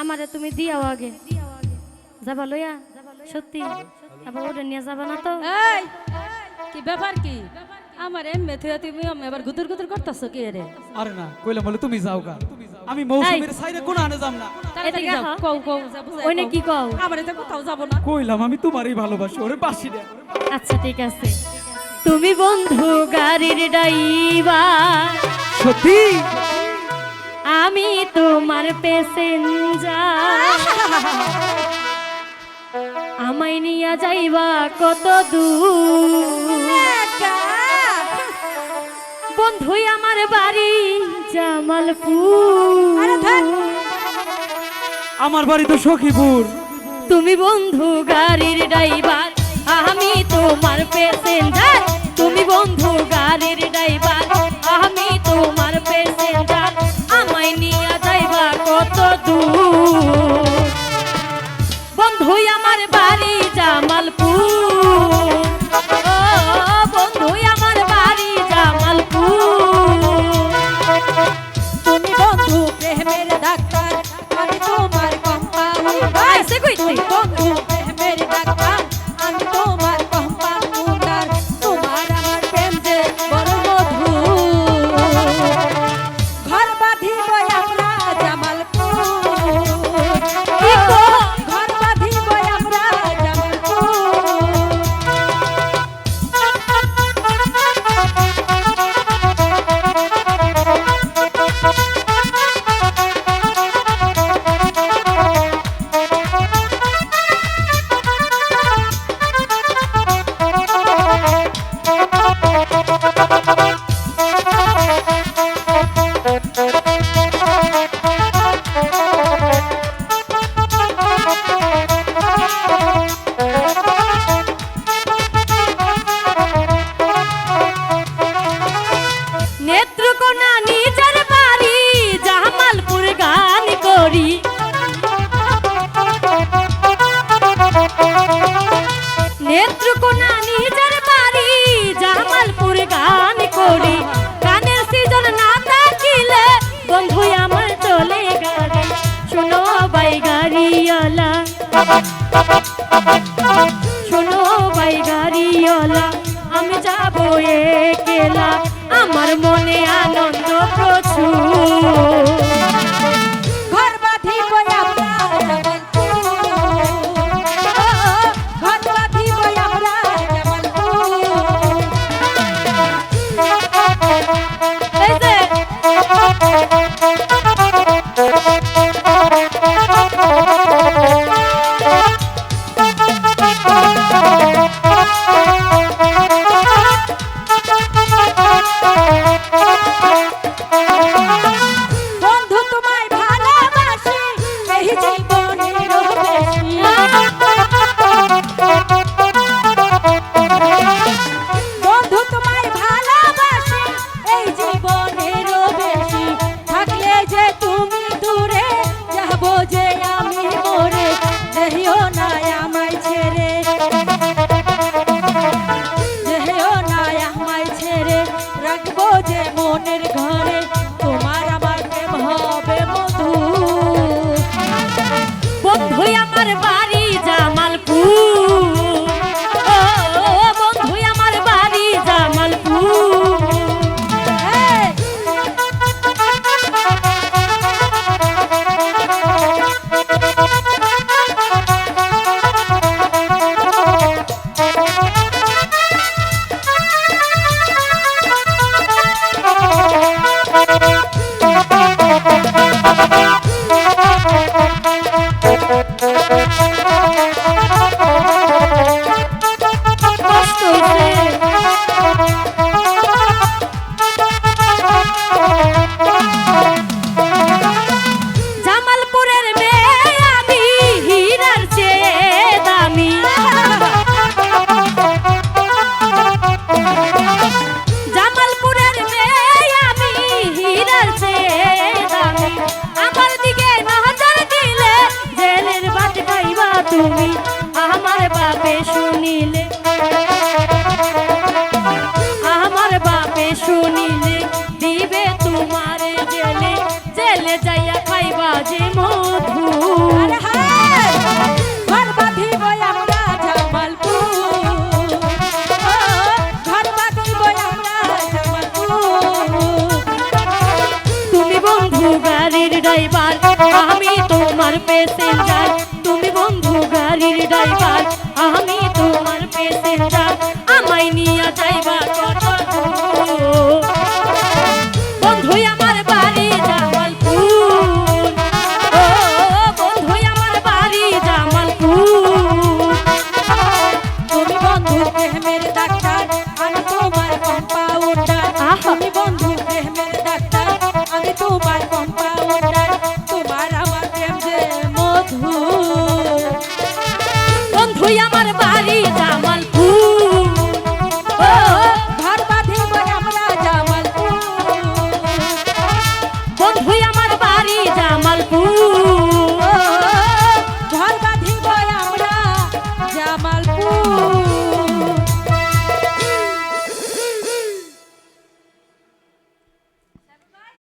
আমারে তুমি দিয়াও আগে। যাবা লইয়া? সত্যি? আবার ওটা নিয়ে যাবা না তো? এই কি ব্যাপার কি? আমার থেকে তুমি আবার গুতুর গুতুর করতেছো কি রে? আরে না কইলাম বলে তুমি যাও গা। আমি মৌসুমীর সাইডে কোন আনে যাম না। এদিকে যাও। কও কও। ওইনে কি কও? আমার এটা কোথাও যাব না। কইলাম আমি তোমারই ভালোবাসি ওরে বাসি দে। আচ্ছা ঠিক আছে। তুমি বন্ধু গাড়ির ড্রাইভার। সত্যি? আমি তোমার প্যাসেঞ্জার। আমায় নিয়ে যাইবা কত দূর। বন্ধুই আমার বাড়ি। জামালপুর আমার বাড়ি তো সখীপুর। তুমি বন্ধু গাড়ির ড্রাইভার আমি তোমার প্যাসেঞ্জার তুমি বন্ধু গাড়ির ড্রাইভার আমি তোমার প্যাসেঞ্জার কম্পাউন্ডার আইসে শোনো বাই গাড়িওয়ালা আমি যাব একেলা। আমার মনে আনন্দ প্রচুর। ঘর বাঁধিব তুমি আমার বাপে শুনিলে। আমার বাপে শুনিলে দিবে তোমার জেলে। জেলে যাইয়া খাইবা যে মধু। তুমি বন্ধু গাড়ির ড্রাইভার আমি তোমার প্যাসেঞ্জার তুমি গাড়ির ড্রাইভার আমি তোমার প্যাসেঞ্জার আমায় নিয়ে যাইবা কত? বন্ধু আমার বাড়ি জামালপুর ও বন্ধু আমার বাড়ি জামালপুর তুমি বন্ধু প্রেমের ডাক্তার আমি তোমার কম্পাউন্ডার। তুমি বন্ধু প্রেমের ডাক্তার আমি তোমার কম্পাউন্ডার আমার বাড়ি